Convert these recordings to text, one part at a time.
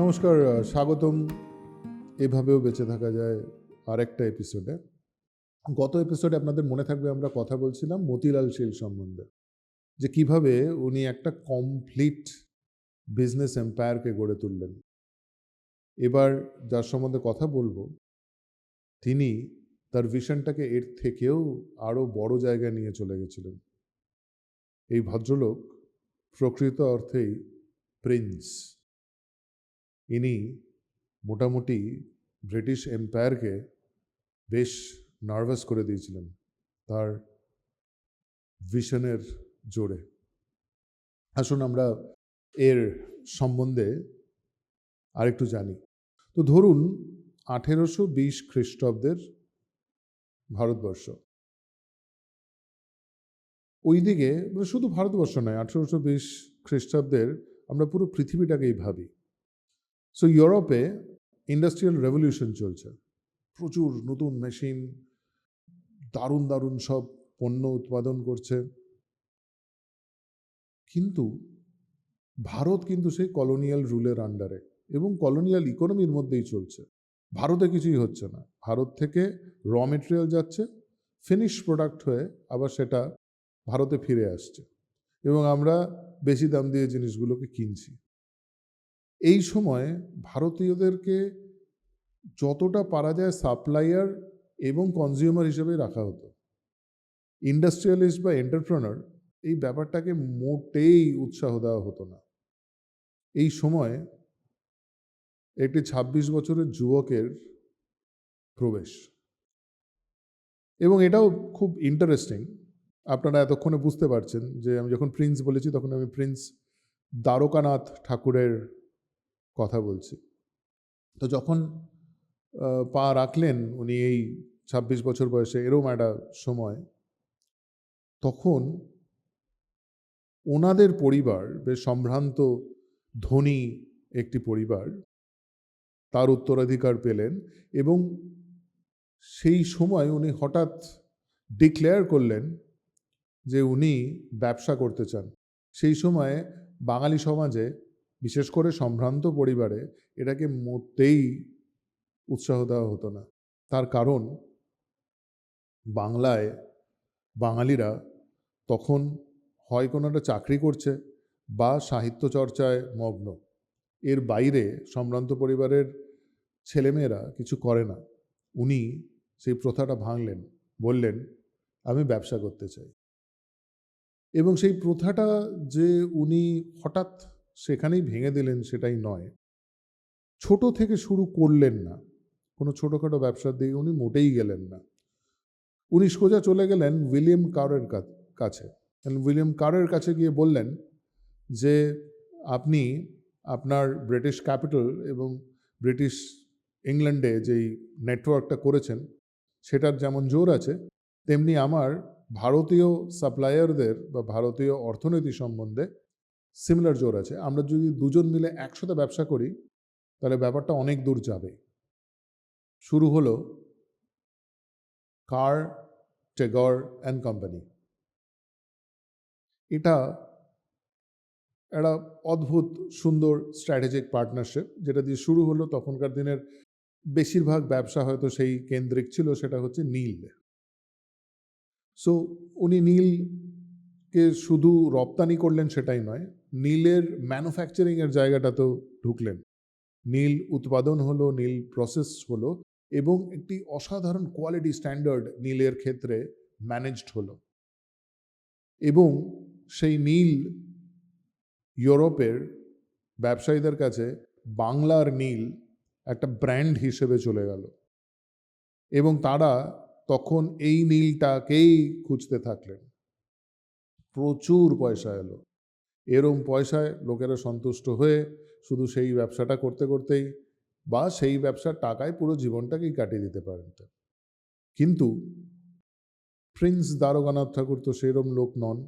নমস্কার স্বাগতম। এভাবেও বেঁচে থাকা যায় আরেকটা এপিসোডে গত এপিসোডে আপনাদের মনে থাকবে আমরা কথা বলছিলাম মতিলাল শীল সম্বন্ধে, যে কীভাবে উনি একটা কমপ্লিট বিজনেস এম্পায়ারকে গড়ে তুললেন। এবার যার সম্বন্ধে কথা বলব, তিনি তার ভিশনটাকে এর থেকেও আরও বড় জায়গায় নিয়ে চলে গেছিলেন। এই ভদ্রলোক প্রকৃত অর্থেই প্রিন্স ইনি মোটামুটি ব্রিটিশ এম্পায়ারকে বেশ নার্ভাস করে দিয়েছিলেন তার ভিশনের জোরে। আসুন আমরা এর সম্বন্ধে আরেকটু জানি। তো ধরুন আঠেরোশো বিশ খ্রিস্টাব্দের ভারতবর্ষ। ওইদিকে মানে শুধু ভারতবর্ষ নয়, আঠেরোশো বিশ খ্রিস্টাব্দের আমরা পুরো পৃথিবীটাকেই ভাবি। সো ইউরোপে ইন্ডাস্ট্রিয়াল রেভলিউশন চলছে। প্রচুর নতুন মেশিন দারুণ দারুণ সব পণ্য উৎপাদন করছে। কিন্তু ভারত কিন্তু সেই কলোনিয়াল রুলের আন্ডারে এবং কলোনিয়াল ইকোনমির মধ্যেই চলছে। ভারতে কিছুই হচ্ছে না। ভারত থেকে র মেটেরিয়াল যাচ্ছে ফিনিশ প্রোডাক্ট হয়ে আবার সেটা ভারতে ফিরে আসছে। এবং আমরা বেশি দাম দিয়ে জিনিসগুলোকে কিনছি। এই সময় ভারতীয়দেরকে যতটা পারা যায় সাপ্লায়ার এবং কনজিউমার হিসেবে রাখা হতো। ইন্ডাস্ট্রিয়ালিস্ট বা এন্টারপ্রেনার এই ব্যাপারটাকে মোটেই উৎসাহ দেওয়া হতো না। এই সময় একটি ২৬ বছরের যুবকের প্রবেশ। এবং এটাও খুব ইন্টারেস্টিং আপনারা এতক্ষণে বুঝতে পারছেন যে আমি যখন প্রিন্স বলেছি তখন আমি প্রিন্স দ্বারকানাথ ঠাকুরের কথা বলছি। তো যখন পা রাখলেন উনি এই ছাব্বিশ বছর বয়সে, এরম একটা সময়, তখন ওনাদের পরিবার, বেশ সম্ভ্রান্ত, ধনী একটি পরিবার, তার উত্তরাধিকার পেলেন এবং সেই সময় উনি হঠাৎ ডিক্লেয়ার করলেন যে উনি ব্যবসা করতে চান। সেই সময়ে বাঙালি সমাজে বিশেষ করে সম্ভ্রান্ত পরিবারে এটাকে মোটেই উৎসাহ দেওয়া হতো না। তার কারণ, বাংলায় বাঙালিরা তখন হয় কোনো একটা চাকরি করছে বা সাহিত্য চর্চায় মগ্ন। এর বাইরে সম্ভ্রান্ত পরিবারের ছেলেমেয়েরা কিছু করে না। উনি সেই প্রথাটা ভাঙলেন, বললেন, আমি ব্যবসা করতে চাই। এবং সেই প্রথাটা যে উনি হঠাৎ সেখানেই ভেঙে দিলেন সেটাই নয়। ছোট থেকে শুরু করলেন না। কোনো ছোটোখাটো ব্যবসার দিকে উনি মোটেই গেলেন না। উনি সোজা চলে গেলেন উইলিয়াম কারের কাছে। উইলিয়াম কারের কাছে গিয়ে বললেন যে, আপনি আপনার ব্রিটিশ ক্যাপিটাল এবং ব্রিটিশ ইংল্যান্ডে যেই নেটওয়ার্কটা করেছেন, সেটার যেমন জোর আছে, তেমনি আমার ভারতীয় সাপ্লায়ারদের বা ভারতীয় অর্থনীতি সম্বন্ধে সিমিলার জোর আছে। আমরা যদি দুজন মিলে একসাথে ব্যবসা করি, তাহলে ব্যাপারটা অনেক দূর যাবে। শুরু হলো কার টেগর অ্যান্ড কোম্পানি এটা একটা অদ্ভুত, সুন্দর স্ট্র্যাটেজিক পার্টনারশিপ যেটা দিয়ে শুরু হলো। তখনকার দিনের বেশিরভাগ ব্যবসা হয়তো সেই কেন্দ্রিক ছিল, সেটা হচ্ছে নীল। সো উনি নীলকে শুধু রপ্তানি করলেন সেটাই নয় নীলের ম্যানুফ্যাকচারিংয়ের জায়গাটাতেও ঢুকলেন। নীল উৎপাদন হলো, নীল প্রসেস হলো এবং একটি অসাধারণ কোয়ালিটি স্ট্যান্ডার্ড নীলের ক্ষেত্রে ম্যানেজড হলো। এবং সেই নীল ইউরোপের ব্যবসায়ীদের কাছে বাংলার নীল একটা ব্র্যান্ড হিসেবে চলে গেল। এবং তারা তখন এই নীলটাকেই খুঁজতে থাকলেন। প্রচুর পয়সা এলো। এরম পয়সায় লোকেরা সন্তুষ্ট হয়ে শুধু সেই ব্যবসাটা করতে করতেই বা সেই ব্যবসার টাকায় পুরো জীবনটাকেই কাটিয়ে দিতে পারতেন কিন্তু প্রিন্স দ্বারকানাথ ঠাকুর তো সেরম লোক নন।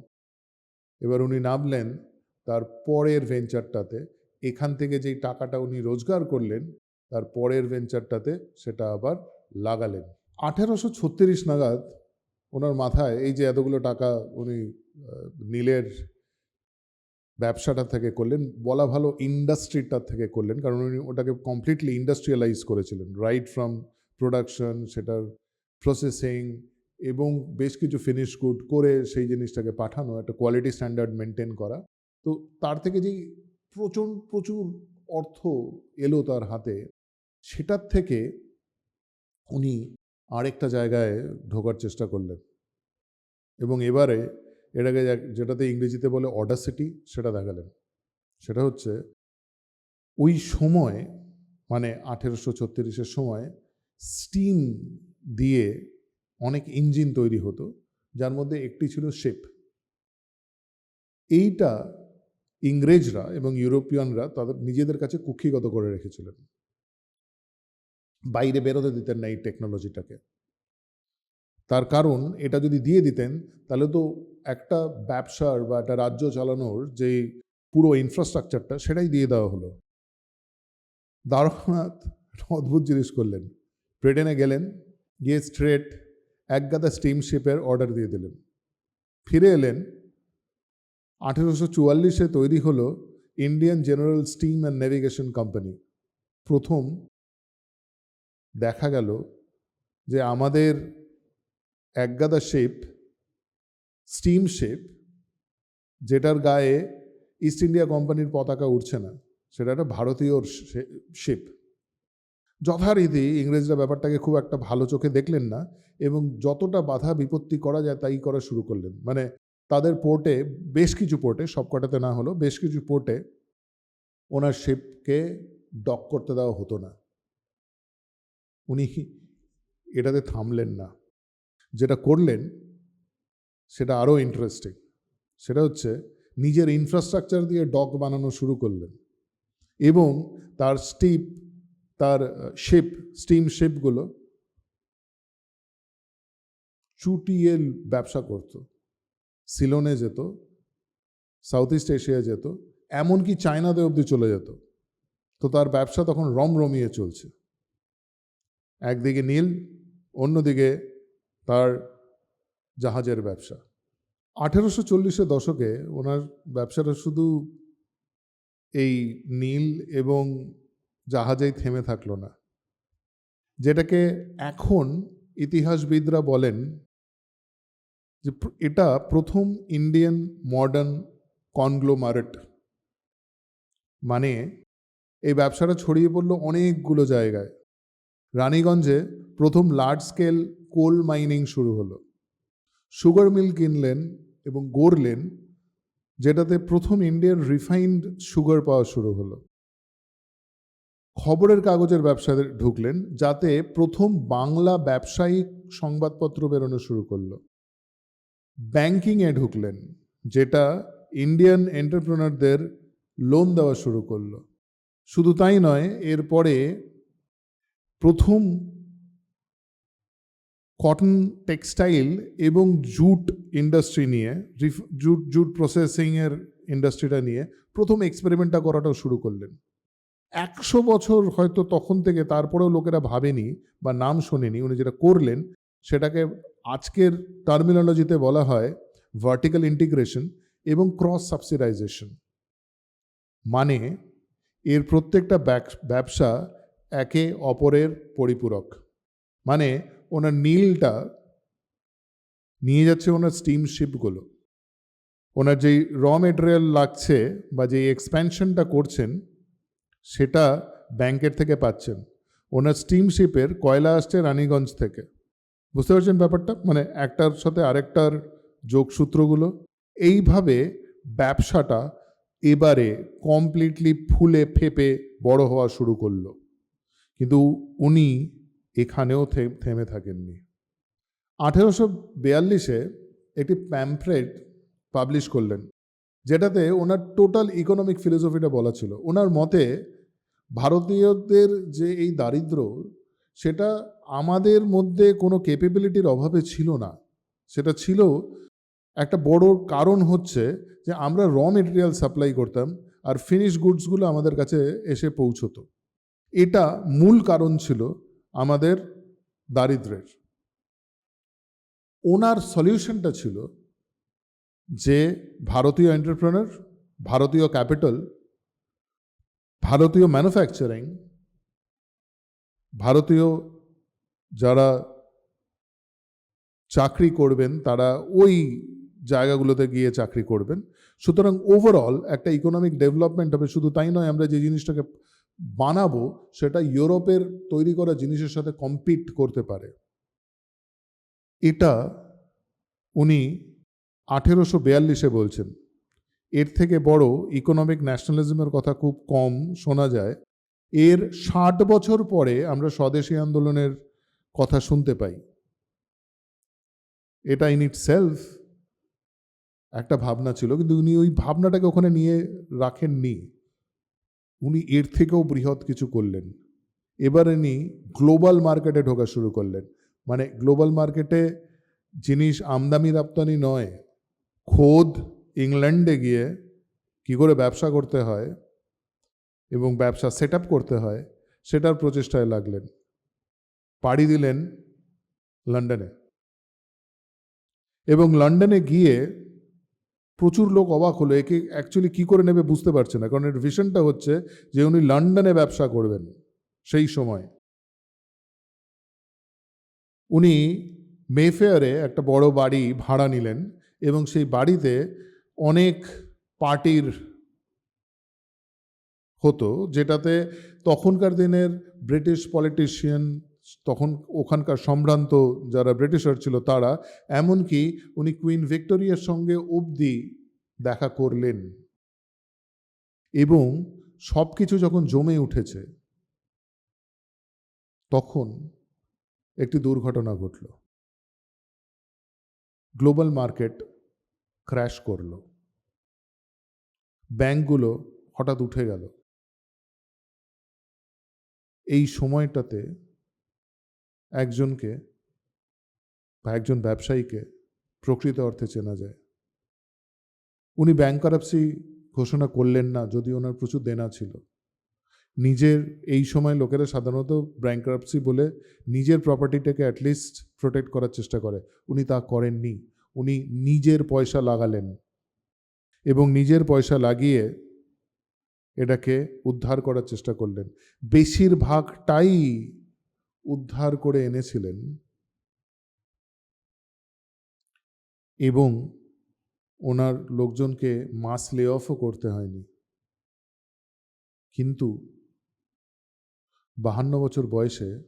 এবার উনি নামলেন তার পরের ভেঞ্চারটাতে। এখান থেকে যেই টাকাটা উনি রোজগার করলেন, তার পরের ভেঞ্চারটাতে সেটা আবার লাগালেন। আঠেরোশো ছত্রিশ নাগাদ ওনার মাথায় এই যে এতগুলো টাকা উনি নীলের ব্যবসাটা থেকে করলেন, বলা ভালো ইন্ডাস্ট্রিটার থেকে করলেন, কারণ উনি ওটাকে কমপ্লিটলি ইন্ডাস্ট্রিয়ালাইজ করেছিলেন রাইট ফ্রম প্রোডাকশন সেটার প্রসেসিং এবং বেশ কিছু ফিনিশ গুড করে সেই জিনিসটাকে পাঠানো, একটা কোয়ালিটি স্ট্যান্ডার্ড মেনটেন করা। তো তার থেকে যেই প্রচণ্ড প্রচুর অর্থ এলো তার হাতে, সেটার থেকে উনি আরেকটা জায়গায় ঢোকার চেষ্টা করলেন। এবং এবারে এটাকে যেটাতে ইংরেজিতে বলে অডাসিটি সেটা দেখালেন। সেটা হচ্ছে, ওই সময় মানে আঠেরোশো ছত্রিশের সময় স্টিম দিয়ে অনেক ইঞ্জিন তৈরি হতো, যার মধ্যে একটি ছিল শেপ এইটা ইংরেজরা এবং ইউরোপিয়ানরা তাদের নিজেদের কাছে কুক্ষিগত করে রেখেছিলেন। বাইরে বেরোতে দিতেন না এই টেকনোলজিটাকে তার কারণ এটা যদি দিয়ে দিতেন, তাহলে তো একটা ব্যবসার বা একটা রাজ্য চালানোর যে পুরো ইনফ্রাস্ট্রাকচারটা সেটাই দিয়ে দেওয়া হলো। দ্বারকানাথ অদ্ভুত জিনিস করলেন। ব্রিটেনে গেলেন, গিয়ে স্ট্রেট এক গাদা স্টিমশিপের অর্ডার দিয়ে দিলেন। ফিরে এলেন, আঠেরোশো চুয়াল্লিশে তৈরি হলো Indian general steam and navigation company প্রথম দেখা গেল যে আমাদের একগাদা শেপ স্টিম শেপ যেটার গায়ে ইস্ট ইন্ডিয়া কোম্পানির পতাকা উঠছে না। সেটা একটা ভারতীয় শেপ যথারীতি ইংরেজরা ব্যাপারটাকে খুব একটা ভালো চোখে দেখলেন না এবং যতটা বাধা বিপত্তি করা যায় তাই করা শুরু করলেন। মানে তাদের পোর্টে বেশ কিছু পোর্টে সবকটাতে না হলো বেশ কিছু পোর্টে ওনার শেপকে ডক করতে দেওয়া হতো না। উনি এটাতে থামলেন না। যেটা করলেন, সেটা আরও ইন্টারেস্টিং সেটা হচ্ছে, নিজের ইনফ্রাস্ট্রাকচার দিয়ে ডক বানানো শুরু করলেন এবং তার স্টিপ তার শেপ স্টিম শেপগুলো চুটিয়ে ব্যবসা করত। সিলনে যেত সাউথ ইস্ট এশিয়া যেত, এমনকি চায়নাতে অবধি চলে যেত। তো তার ব্যবসা তখন রমরমিয়ে চলছে। একদিকে নীল, অন্যদিকে তার জাহাজের ব্যবসা। আঠেরোশো চল্লিশের দশকে ওনার ব্যবসাটা শুধু এই নীল এবং জাহাজেই থেমে থাকল না। যেটাকে এখন ইতিহাসবিদরা বলেন যে এটা প্রথম ইন্ডিয়ান মডার্ন কনগ্লোমারেট। মানে এই ব্যবসাটা ছড়িয়ে পড়ল অনেকগুলো জায়গায়। রানীগঞ্জে প্রথম লার্জ স্কেল কোল মাইনিং শুরু হলো। সুগার মিল কিনলেন এবং গড়লেন, যেটাতে প্রথম ইন্ডিয়ান রিফাইন্ড সুগার পাওয়া শুরু হলো। খবরের কাগজের ব্যবসাতে ঢুকলেন, যাতে প্রথম বাংলা ব্যবসায়িক সংবাদপত্র বেরোনো শুরু করল। ব্যাংকিংয়ে ঢুকলেন, যেটা ইন্ডিয়ান এন্টারপ্রেনারদের লোন দেওয়া শুরু করল। শুধু তাই নয়, এরপরে প্রথম কটন টেক্সটাইল এবং জুট ইন্ডাস্ট্রি নিয়ে জুট জুট প্রসেসিংয়ের ইন্ডাস্ট্রিটা নিয়ে প্রথম এক্সপেরিমেন্টটা করাটাও শুরু করলেন। একশো বছর হয়তো তখন থেকে তারপরেও লোকেরা ভাবেনি বা নাম শোনেনি, উনি যেটা করলেন সেটাকে আজকের টার্মিনোলজিতে বলা হয় ভার্টিক্যাল ইন্টিগ্রেশন এবং ক্রস সাবসিডাইজেশন মানে এর প্রত্যেকটা ব্যবসা একে অপরের পরিপূরক। মানে ওনার নীলটা নিয়ে যাচ্ছে ওনার স্টিম শিপগুলো ওনার যেই র মেটেরিয়াল লাগছে বা যেই এক্সপ্যানশনটা করছেন, সেটা ব্যাংকের থেকে পাচ্ছেন। ওনার স্টিম শিপের কয়লা আসছে রানীগঞ্জ থেকে। বুঝতে পারছেন ব্যাপারটা? মানে একটার সাথে আরেকটার যোগসূত্রগুলো। এইভাবে ব্যবসাটা এবারে কমপ্লিটলি ফুলে ফেপে বড় হওয়া শুরু করল। কিন্তু উনি এখানেও থেমে থাকেননি। আঠেরোশো বিয়াল্লিশে একটি প্যাম্পলেট পাবলিশ করলেন, যেটাতে ওনার টোটাল ইকোনমিক ফিলোসফিটা বলা ছিল। ওনার মতে, ভারতীয়দের যে এই দারিদ্র, সেটা আমাদের মধ্যে কোনো ক্যাপেবিলিটির অভাবে ছিল না। সেটা ছিল একটা বড় কারণ হচ্ছে যে আমরা র মেটেরিয়াল সাপ্লাই করতাম আর ফিনিশ গুডসগুলো আমাদের কাছে এসে পৌঁছতো। এটা মূল কারণ ছিল আমাদের দারিদ্রের। ওনার সলিউশনটা ছিল যে ভারতীয় এন্টারপ্রেনার, ভারতীয় ক্যাপিটাল, ভারতীয় ম্যানুফ্যাকচারিং, ভারতীয় যারা চাকরি করবেন তারা ওই জায়গাগুলোতে গিয়ে চাকরি করবেন। সুতরাং ওভারঅল একটা ইকোনমিক ডেভেলপমেন্ট হবে শুধু তাই নয়, আমরা যে জিনিসটাকে বানাবো, সেটা ইউরোপের তৈরি করা জিনিসের সাথে কম্পিট করতে পারে। এটা উনি আঠেরোশো বিয়াল্লিশে বলছেন। এর থেকে বড় ইকোনমিক ন্যাশনালিজমের কথা খুব কম শোনা যায়। এর ষাট বছর পরে আমরা স্বদেশী আন্দোলনের কথা শুনতে পাই। এটা ইন ইট সেলফ একটা ভাবনা ছিল, কিন্তু উনি ওই ভাবনাটাকে ওখানে নিয়ে রাখেননি। উনি এর থেকেও বৃহৎ কিছু করলেন। এবার ইনি গ্লোবাল মার্কেটে ঢোকা শুরু করলেন। মানে গ্লোবাল মার্কেটে জিনিস আমদানি রপ্তানি নয়, খোদ ইংল্যান্ডে গিয়ে কি করে ব্যবসা করতে হয় এবং ব্যবসা সেট করতে হয়, সেটার প্রচেষ্টায় লাগলেন। পাড়ি দিলেন লন্ডনে। এবং লন্ডনে গিয়ে প্রচুর লোক অবাক হলো, একে অ্যাকচুয়ালি কী করে নেবে বুঝতে পারছে না। কারণ এর ভিশনটা হচ্ছে যে উনি লন্ডনে ব্যবসা করবেন সেই সময়। উনি মেফেয়ারে একটা বড় বাড়ি ভাড়া নিলেন এবং সেই বাড়িতে অনেক পার্টির হতো, যেটাতে তখনকার দিনের ব্রিটিশ পলিটিশিয়ান তখন ওখানকার সম্ভ্রান্ত যারা ব্রিটিশার ছিল তারা, এমনকি উনি কুইন ভিক্টোরিয়ার সঙ্গে অবধি দেখা করলেন। এবং সব কিছু যখন জমে উঠেছে, তখন একটি দুর্ঘটনা ঘটল। গ্লোবাল মার্কেট ক্র্যাশ করল। ব্যাংকগুলো হঠাৎ উঠে গেল। এই সময়টাতে একজনকে বা একজন ব্যবসায়ীকে প্রকৃত অর্থে চেনা যায়। উনি ব্যাংক কারাপসি ঘোষণা করলেন না, যদি ওনার প্রচুর দেনা ছিল। নিজের, এই সময় লোকেরা সাধারণত ব্যাংক কারাপসি বলে নিজের প্রপার্টিটাকে অ্যাটলিস্ট প্রোটেক্ট করার চেষ্টা করে। উনি তা করেননি। উনি নিজের পয়সা লাগালেন এবং নিজের পয়সা লাগিয়ে এটাকে উদ্ধার করার চেষ্টা করলেন। বেশিরভাগটাই উদ্ধার করে এনেছিলেন এবং ওনার লোকজনকে মাস লে অফও করতে হয়নি। কিন্তু বাহান্ন বছর বয়সে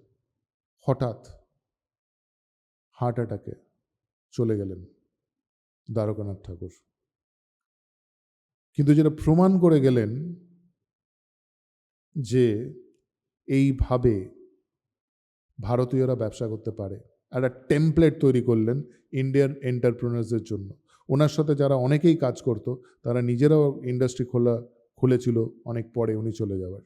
হঠাৎ হার্ট অ্যাটাকে চলে গেলেন দ্বারকানাথ ঠাকুর। কিন্তু যেটা প্রমাণ করে গেলেন যে এইভাবে ভারতীয়রা ব্যবসা করতে পারে। একটা টেমপ্লেট তৈরি করলেন ইন্ডিয়ান এন্টারপ্রেনার্সদের জন্য। ওনার সাথে যারা অনেকেই কাজ করত, তারা নিজেরাও ইন্ডাস্ট্রি খোলা, খুলেছিল অনেক পরে উনি চলে যাওয়ার।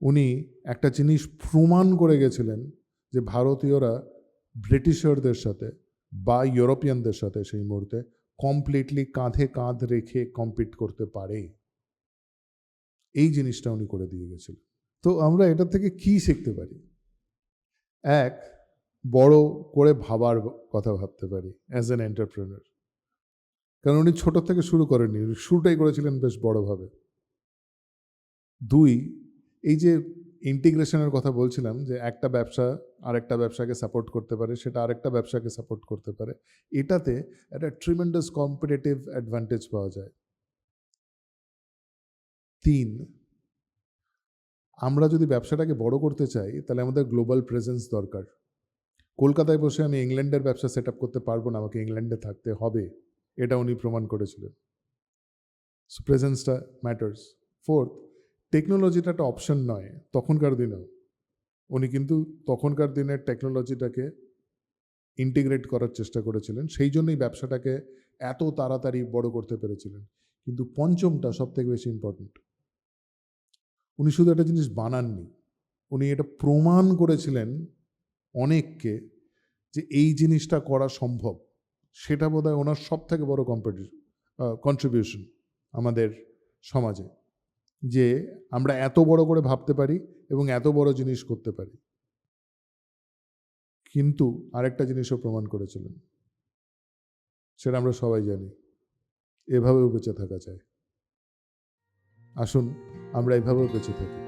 উনি একটা জিনিস প্রমাণ করে গেছিলেন যে ভারতীয়রা ব্রিটিশারদের সাথে বা ইউরোপিয়ানদের সাথে সেই মুহূর্তে কমপ্লিটলি কাঁধে কাঁধ রেখে কম্পিট করতে পারে। এই জিনিসটা উনি করে দিয়ে গেছিলেন। তো আমরা এটা থেকে কি শিখতে পারি? এক, বড় করে ভাবার কথা ভাবতে পারি অ্যাজ অ্যান এন্টারপ্রেনার কারণ উনি ছোট থেকে শুরু করেননি শুরুটাই করেছিলেন বেশ বড়ভাবে। দুই, এই যে ইন্টিগ্রেশনের কথা বলছিলাম যে একটা ব্যবসা আরেকটা ব্যবসাকে সাপোর্ট করতে পারে, সেটা আরেকটা ব্যবসাকে সাপোর্ট করতে পারে, এটাতে একটা ট্রিমেন্ডাস কম্পিটিটিভ অ্যাডভান্টেজ পাওয়া যায়। তিন আমরা যদি ব্যবসাটাকে বড় করতে চাই, তাহলে আমাদের গ্লোবাল প্রেজেন্স দরকার। কলকাতায় বসে আমি ইংল্যান্ডের ব্যবসা সেট করতে পারব না, আমাকে ইংল্যান্ডে থাকতে হবে, এটা উনি প্রমাণ করেছিলেন। প্রেজেন্সটা ম্যাটার্স ফোর্থ টেকনোলজিটা একটা অপশন নয়, তখনকার দিনেও। উনি কিন্তু তখনকার দিনের টেকনোলজিটাকে ইন্টিগ্রেট করার চেষ্টা করেছিলেন, সেই জন্যই ব্যবসাটাকে এত তাড়াতাড়ি বড় করতে পেরেছিলেন। কিন্তু পঞ্চমটা সব থেকে বেশি ইম্পর্ট্যান্ট উনি শুধু একটা জিনিস বানাননি, উনি এটা প্রমাণ করেছিলেন অনেককে যে এই জিনিসটা করা সম্ভব। সেটা বোধ হয় ওনার সব থেকে বড় কম্পিটিশন কন্ট্রিবিউশন আমাদের সমাজে, যে আমরা এত বড় করে ভাবতে পারি এবং এত বড় জিনিস করতে পারি। কিন্তু আরেকটা জিনিসও প্রমাণ করেছিলেন, সেটা আমরা সবাই জানি এভাবেও বেঁচে থাকা যায় আসুন আমরা এভাবেও বেঁচে থাকি।